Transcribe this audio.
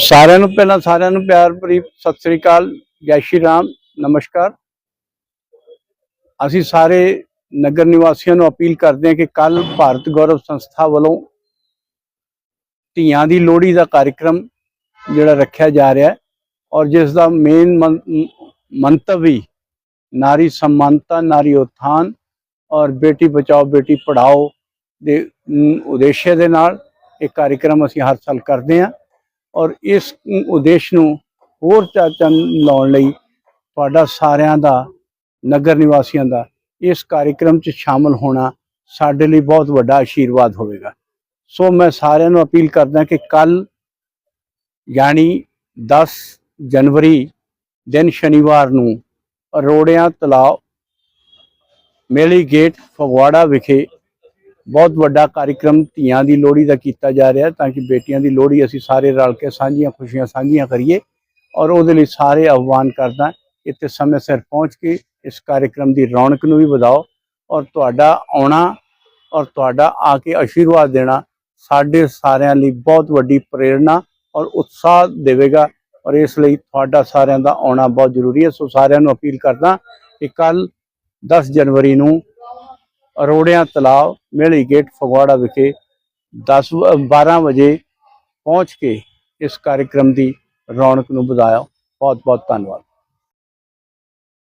ਸਾਰਿਆਂ ਨੂੰ ਪਹਿਲਾਂ ਸਾਰਿਆਂ ਨੂੰ ਪਿਆਰ ਭਰੀ ਸਤਿ ਸ੍ਰੀ ਅਕਾਲ ਜੈ ਸ਼੍ਰੀ ਰਾਮ ਨਮਸਕਾਰ। ਅਸੀਂ ਸਾਰੇ ਨਗਰ ਨਿਵਾਸੀਆਂ ਨੂੰ ਅਪੀਲ ਕਰਦੇ ਹਾਂ ਕਿ ਕੱਲ ਭਾਰਤ ਗੌਰਵ ਸੰਸਥਾ ਵੱਲੋਂ ਧੀਆਂ ਦੀ ਲੋਹੜੀ ਦਾ ਕਾਰਜਕ੍ਰਮ ਜਿਹੜਾ ਰੱਖਿਆ ਜਾ ਰਿਹਾ ਹੈ ਔਰ ਜਿਸ ਦਾ ਮੇਨ ਮੰਤਵ ਵੀ ਨਾਰੀ ਸਮਾਨਤਾ ਨਾਰੀ ਉਤਥਾਨ ਔਰ ਬੇਟੀ ਬਚਾਓ ਬੇਟੀ ਪੜਾਓ ਦੇ ਅਮ, ਉਦੇਸ਼ ਦੇ ਨਾਲ ਇਹ ਕਾਰਜਕ੍ਰਮ ਅਸੀਂ ਹਰ ਸਾਲ ਕਰਦੇ ਹਾਂ। ਔਰ ਇਸ ਉਦੇਸ਼ ਨੂੰ ਹੋਰ ਚਾਚਨ ਲਾਉਣ ਲਈ ਤੁਹਾਡਾ ਸਾਰਿਆਂ ਦਾ, ਨਗਰ ਨਿਵਾਸੀਆਂ ਦਾ ਇਸ ਕਾਰਜਕ੍ਰਮ 'ਚ ਸ਼ਾਮਲ ਹੋਣਾ ਸਾਡੇ ਲਈ ਬਹੁਤ ਵੱਡਾ ਆਸ਼ੀਰਵਾਦ ਹੋਵੇਗਾ। ਸੋ ਮੈਂ ਸਾਰਿਆਂ ਨੂੰ ਅਪੀਲ ਕਰਦਾ ਕਿ ਕੱਲ ਯਾਨੀ 10 ਜਨਵਰੀ, ਦਿਨ ਸ਼ਨੀਵਾਰ ਨੂੰ ਅਰੋੜਿਆਂ ਤਲਾਬ ਮੇਲੀ ਗੇਟ ਫਗਵਾੜਾ ਵਿਖੇ ਬਹੁਤ ਵੱਡਾ ਕਾਰਜਕ੍ਰਮ ਧੀਆਂ ਦੀ ਲੋਹੜੀ ਦਾ ਕੀਤਾ ਜਾ ਰਿਹਾ ਤਾਂ ਕਿ ਬੇਟੀਆਂ ਦੀ ਲੋਹੜੀ ਅਸੀਂ ਸਾਰੇ ਰਲ ਕੇ ਸਾਂਝੀਆਂ ਖੁਸ਼ੀਆਂ ਸਾਂਝੀਆਂ ਕਰੀਏ ਔਰ ਉਹਦੇ ਲਈ ਸਾਰੇ ਆਹਵਾਨ ਕਰਦਾ ਇੱਥੇ ਸਮੇਂ ਸਿਰ ਪਹੁੰਚ ਕੇ ਇਸ ਕਾਰਜਕ੍ਰਮ ਦੀ ਰੌਣਕ ਨੂੰ ਵੀ ਵਧਾਓ ਔਰ ਤੁਹਾਡਾ ਆਉਣਾ ਔਰ ਤੁਹਾਡਾ ਆ ਕੇ ਆਸ਼ੀਰਵਾਦ ਦੇਣਾ ਸਾਡੇ ਸਾਰਿਆਂ ਲਈ ਬਹੁਤ ਵੱਡੀ ਪ੍ਰੇਰਣਾ ਔਰ ਉਤਸ਼ਾਹ ਦੇਵੇਗਾ ਔਰ ਇਸ ਲਈ ਤੁਹਾਡਾ ਸਾਰਿਆਂ ਦਾ ਆਉਣਾ ਬਹੁਤ ਜ਼ਰੂਰੀ ਹੈ। ਸੋ ਸਾਰਿਆਂ ਨੂੰ ਅਪੀਲ ਕਰਦਾ ਕਿ ਕੱਲ 10 ਜਨਵਰੀ ਨੂੰ ਅਰੋੜਿਆਂ ਤਲਾਬ ਮੇਲੀ ਗੇਟ ਫਗਵਾੜਾ ਵਿਖੇ 10 ਵ- 12 ਵਜੇ ਪਹੁੰਚ ਕੇ ਇਸ ਕਾਰਜਕ੍ਰਮ ਦੀ ਰੌਣਕ ਨੂੰ ਵਧਾਇਆ। ਬਹੁਤ ਬਹੁਤ ਧੰਨਵਾਦ।